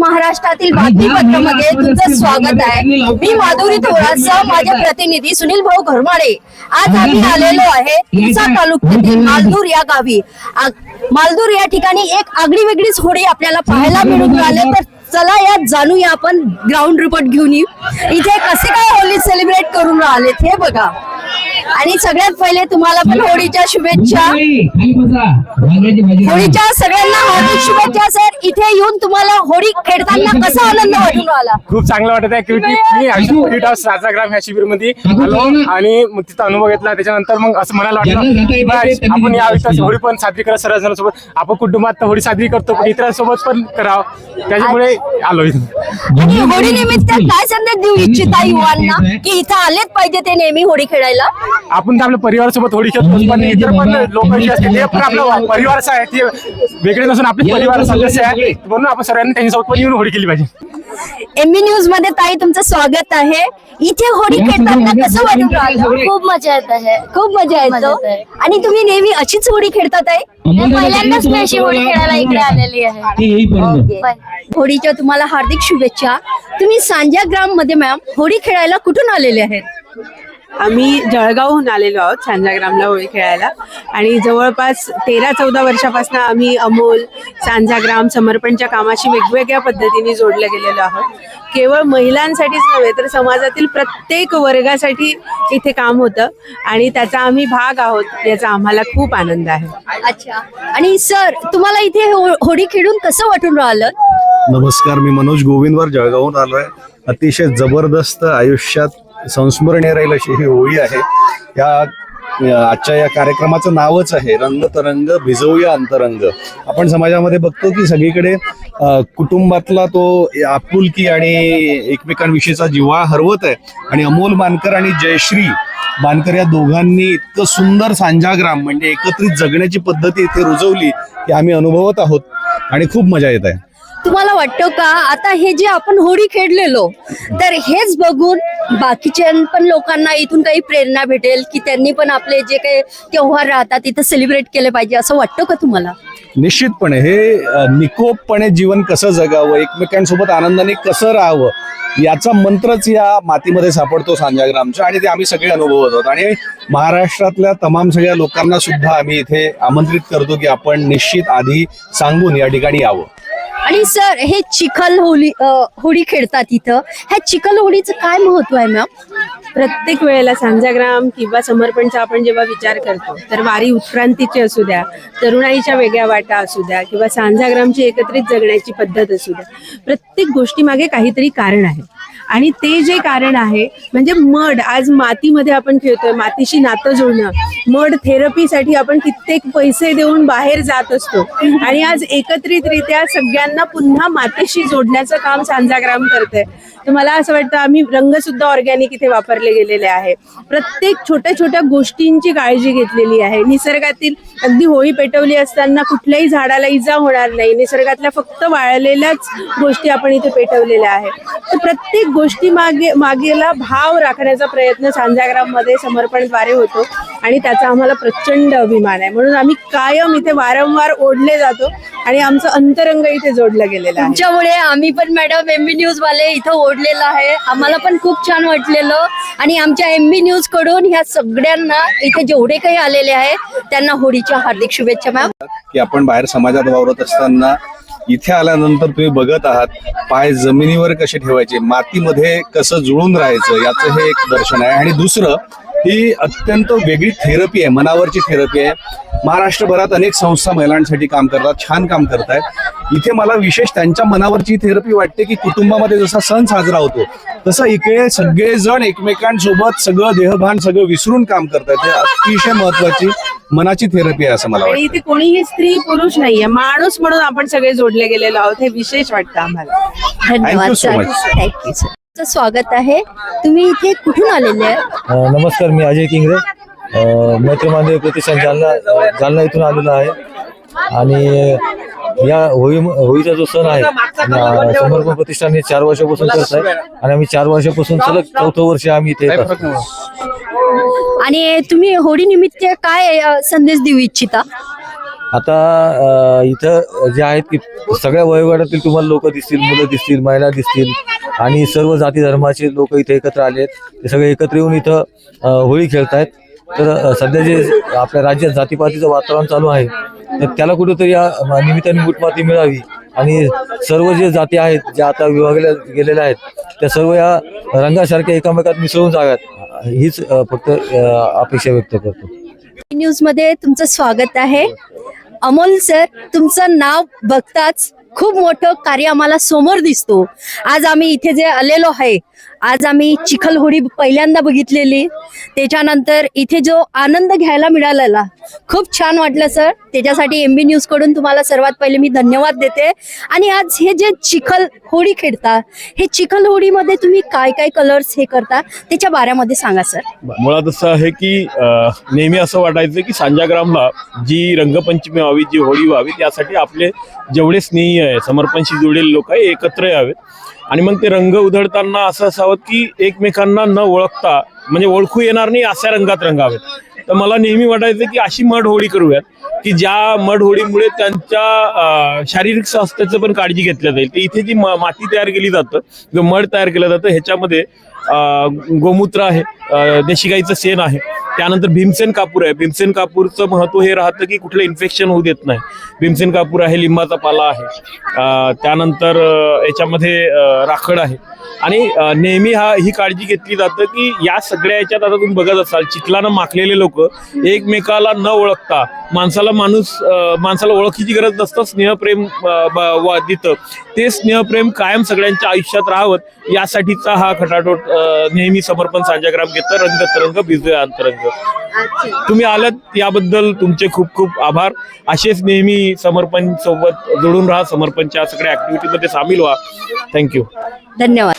महाराष्ट्रातील बातमीपत्रामध्ये तुमचं स्वागत आहे. मी माधुरी थोरासह माझे प्रतिनिधी सुनील भाऊ घरमाडे. आज आम्ही आलेलो आहे इंसा तालुक्यातील मालदूर या गावी. मालदूर या ठिकाणी एक आगळी वेगळीच होळी आपल्याला पाहायला मिळून राहिले तर चला यात जाणूया आपण ग्राउंड रिपोर्ट घेऊन येऊ. इथे कसे काय होळी सेलिब्रेट करून राहिले हे बघा. आणि सगळ्यात पहिले तुम्हाला पण होळीच्या शुभेच्छा. होळीच्या सगळ्यांना हार्दिक शुभेच्छा सर. इथे येऊन तुम्हाला होळी खेळताना कसा आनंद वाटून राहिला खूप चांगलं वाटत आहे. मी हाऊस राजाग्राम ह्या शिबिरमध्ये आलो आणि मग तिथं अनुभव घेतला. त्याच्यानंतर मग असं म्हणायला वाटलं आपण या आयुष्यात होळी पण साजरी करत सर्वजणांसोबत आपण कुटुंबात होळी साजरी करतो पण इतरांसोबत पण करावं. त्याच्यामुळे आलो इथं. आणि होळी निमित्त काय संदेश देऊ इच्छिता युवांना की इथं आलेच पाहिजे ते नेहमी होळी खेळायला? आपण तर आपल्या परिवारासोबत होळी खेळतो पण इतर पण लोक जे असते ते पण आपला परिवारच आहे ते वेगळे नसून आपले परिवार सदस्य आहे म्हणून आपण सर्वांनी त्यांच्यासोबत पण येऊन होळी केली पाहिजे. एमबी न्यूजमध्ये ताई तुमचं स्वागत आहे. इथे होळी खेळताना कसं वाटून राहिलं खूप मजा येत आहे. खूप मजा मजा येतो. आणि तुम्ही नेहमी अशीच होळी खेळतात आहे मी पहिल्यांदाच मी अशी होळी खेळायला इकडे आलेली आहे. होळीच्या तुम्हाला हार्दिक शुभेच्छा. तुम्ही सांजा ग्राममध्ये मॅम होळी खेळायला कुठून आलेले आहेत? आम्ही जळगावहून आलेलो आहोत सांजाग्रामला होळी खेळायला. आणि जवळपास तेरा चौदा वर्षापासून आम्ही अमोल सांजाग्राम समर्पणच्या कामाशी वेगवेगळ्या पद्धतीने जोडले गेलेलो आहोत. केवळ महिलांसाठीच नव्हे तर समाजातील प्रत्येक वर्गासाठी इथे काम होतं आणि त्याचा आम्ही भाग आहोत याचा आम्हाला खूप आनंद आहे. अच्छा. आणि सर तुम्हाला इथे हो- होळी खेळून कसं वाटून राहिलं? नमस्कार मी मनोज गोविंदवर जळगावून आलोय. अतिशय जबरदस्त आयुष्यात संस्मरणीय राहील अशी ही होळी आहे. या आजच्या या कार्यक्रमाचं नावच आहे रंगतरंग भिजवूया अंतरंग. आपण समाजामध्ये बघतो की सगळीकडे कुटुंबातला तो आपुलकी आणि एकमेकांविषयीचा जिव्हा हरवत आहे. आणि अमोल मानकर आणि जयश्री मानकर या दोघांनी इतकं सुंदर सांजाग्राम म्हणजे एकत्रित जगण्याची पद्धती इथे रुजवली की आम्ही अनुभवत आहोत. आणि खूप मजा येत आहे. तुम्हाला वाटतं का? आता हे जे आपण होळी खेळलेलो तर हेच बघून बाकीच्या पण लोकांना इथून काही प्रेरणा भेटेल की त्यांनी पण आपले जे काही त्योहार राहतात इथं सेलिब्रेट केले पाहिजे असं वाटतं का तुम्हाला? निश्चितपणे. हे निकोपपणे जीवन कसं जगावं एकमेकांसोबत आनंदाने कसं राहावं याचा मंत्रच या मातीमध्ये सापडतो सांजाग्रामचा आणि ते आम्ही सगळे अनुभवत आहोत. आणि महाराष्ट्रातल्या तमाम सगळ्या लोकांना सुद्धा आम्ही इथे आमंत्रित करतो की आपण निश्चित आधी सांगून या ठिकाणी यावं. आणि सर हे चिखल होळी होळी खेळतात इथं. ह्या चिखल होळीचं काय महत्त्व आहे मॅम? प्रत्येक वेळेला सांजाग्राम किंवा समर्पणचा आपण जेव्हा विचार करतो तर वारी उत्क्रांतीची असू द्या तरुणाईच्या वेगळ्या वाटा असू द्या किंवा सांजाग्रामची एकत्रित जगण्याची पद्धत असू द्या प्रत्येक गोष्टीमागे काहीतरी कारण आहे. आणि ते जे कारण आहे म्हणजे मड आज मातीमध्ये आपण खेळतोय मातीशी नातं जोडणं मड थेरपीसाठी आपण कित्येक पैसे देऊन बाहेर जात असतो. आणि आज एकत्रितरित्या सगळ्यांना पुन्हा मातीशी जोडण्याचं काम सांजाग्राम करतंय. तर मला असं वाटतं आम्ही रंग सुद्धा ऑर्गॅनिक इथे वापरले गेलेले आहे. प्रत्येक छोट्या छोट्या गोष्टींची काळजी घेतलेली आहे. निसर्गातील अगदी होळी पेटवली असताना कुठल्याही झाडाला इजा होणार नाही. निसर्गातल्या फक्त वाळलेल्याच गोष्टी आपण इथे पेटवलेल्या आहेत. तर प्रत्येक गोष्टी मागे मागेला भाव राखण्याचा प्रयत्न सांजाग्राममध्ये समर्पणद्वारे होतो आणि त्याचा आम्हाला प्रचंड अभिमान आहे. म्हणून आम्ही कायम इथे वारंवार ओढले जातो आणि आमचं अंतरंग इथे जोडलं गेलेलं आहे. तुमच्यामुळे आम्ही पण मॅडम एमबी न्यूज वाले इथं ओढलेलं आहे. आम्हाला पण खूप छान वाटलेलं. आणि आमच्या एमबी न्यूजकडून ह्या सगळ्यांना इथे जेवढे काही आलेले आहेत त्यांना होळीच्या हार्दिक शुभेच्छा मॅम की आपण बाहेर समाजात वावरत असताना इथे आल्यानंतर तुम्ही बघत आहात पाय जमिनीवर कसे ठेवायचे मातीमध्ये कसं जुळून राहायचं याचं हे एक दर्शन आहे. आणि दुसरं ही अत्यंत वेगळी थेरपी आहे मनावरची थेरपी आहे. महाराष्ट्रभरात अनेक संस्था महिलांसाठी काम करतात छान काम करतायत. इथे मला विशेष त्यांच्या मनावरची थेरपी वाटते की कुटुंबामध्ये जसा सण साजरा होतो तसं इकडे सगळेजण एकमेकांसोबत सगळं देहभान सगळं विसरून काम करतायत. हे अतिशय महत्वाची मनाची थेरपी आहे असं मला वाटतं. इथे कोणीही स्त्री पुरुष नाहीये माणूस म्हणून आपण सगळे जोडले गेलेलो आहोत हे विशेष वाटतं आम्हाला. धन्यवाद Thank you so sir much. Thank you sir तुमचं स्वागत आहे. तुम्ही इथे कुठून आलेले आहे? अ, नमस्कार मी अजय किंगरे. अ, मैत्री मानदेव प्रतिष्ठान जालना जालना इथून आलेलो आहे. आणि या होळी होळीचा जो सण आहे समर्पण प्रतिष्ठान हे चार वर्षापासून करत आहे आणि आम्ही चार वर्षापासून सलग चौथं वर्ष आम्ही इथे येत असतो. आणि तुम्ही होळी निमित्त काय अ, संदेश देऊ इच्छिता? आता अ, इथं जे आहेत की सगळ्या वयोगटातील तुम्हाला लोक दिसतील मुलं दिसतील महिला दिसतील आणि सर्व जाती धर्माचे लोक इथे एकत्र आले आहेत. ते सगळे एकत्र येऊन इथं अ, होळी खेळतायत. तर अ, सध्या जे आपल्या राज्यात जातीपातीचं वातावरण चालू आहे तर त्याला कुठेतरी या निमित्ताने मुठमाती मिळावी. आणि सर्व जे जाती आहेत ज्या आता विभागल्या गेलेल्या आहेत त्या सर्व या रंगासारख्या एकामेकात मिसळून जाव्यात. हीच फक्त अपेक्षा व्यक्त करतो. न्यूजमध्ये तुमचं स्वागत आहे. अमोल सर तुमचं नाव बघताच खूप मोठं कार्य आम्हाला समोर दिसतो. आज आम्ही इथे जे आलेलो आहे आज आम्ही चिखलहोडी पहिल्यांदा बघितलेली. त्याच्यानंतर इथे जो आनंद घ्यायला मिळालेला खूप छान वाटलं सर. त्याच्यासाठी एम बी न्यूजकडून तुम्हाला सर्वात पहिले मी धन्यवाद देते. आणि आज हे जे चिखल होडी खेळता हे चिखल होडीमध्ये तुम्ही काय काय कलर्स हे करता त्याच्या बाऱ्यामध्ये सांगा सर. मुळात असं आहे की नेहमी असं वाटायचं की सांजाग्रामला जी रंगपंचमी व्हावी जी होळी व्हावी त्यासाठी आपले जेवढे स्नेही आहे समर्पणशी जोडलेले लोक आहे एकत्र यावेत. आणि मग ते रंग उधळताना असं असावं की एकमेकांना न ओळखता म्हणजे ओळखू येणार नाही अशा रंगात रंगावेत. तर मला नेहमी वाटायचं की अशी मड होळी करूयात की ज्या मड होळीमुळे त्यांच्या शारीरिक स्वास्थ्याचं पण काळजी घेतल्या जाईल. तर इथे जी माती तयार केली जातं जो मड तयार केलं जातं ह्याच्यामध्ये गोमूत्र आहे देशी गाईचं शेण आहे. त्यानंतर भीमसेन कापूर आहे. भीमसेन कापूरचं महत्त्व हे राहतं की कुठलं इन्फेक्शन होऊ देत नाही. भीमसेन कापूर आहे लिंबाचा पाला आहे. त्यानंतर याच्यामध्ये राखड आहे. आणि नेहमी हा ही काळजी घेतली जातं की या सगळ्या याच्यात आता तुम्ही बघत असाल चिखलानं माखलेले लोक एकमेकाला न ओळखता माणसाला माणूस माणसाला ओळखीची गरज नसतं स्नेहप्रेम ब- वा- देतं. ते स्नेहप्रेम कायम सगळ्यांच्या आयुष्यात राहावं यासाठीचा हा खटाटोट नेहमी समर्पण सांजाग्राम घेतं रंग तरंग भिजय अंतरंग. तुम्ही आलात याबद्दल तुमचे खूप खूप आभार. असेच नेहमी समर्पण सोबत जोडून राहा समर्पणच्या सगळ्या ऍक्टिव्हिटीमध्ये सामील व्हा. थँक्यू धन्यवाद.